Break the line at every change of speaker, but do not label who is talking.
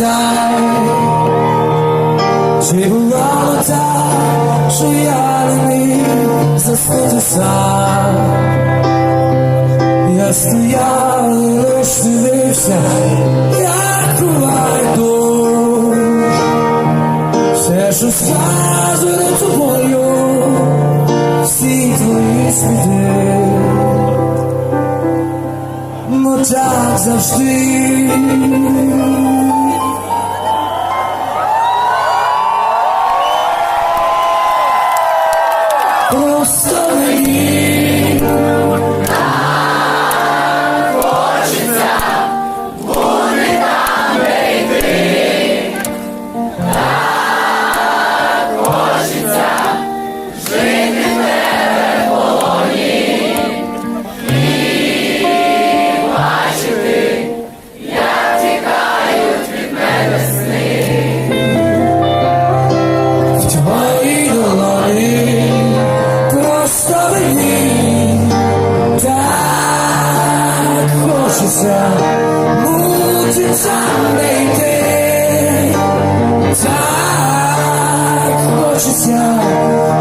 не чи бувало так, що я. Я стояв, лиш дивився, як буває дощ. Все, що сказано тобою, всі твої сліди. Ну так завжди. Просто мені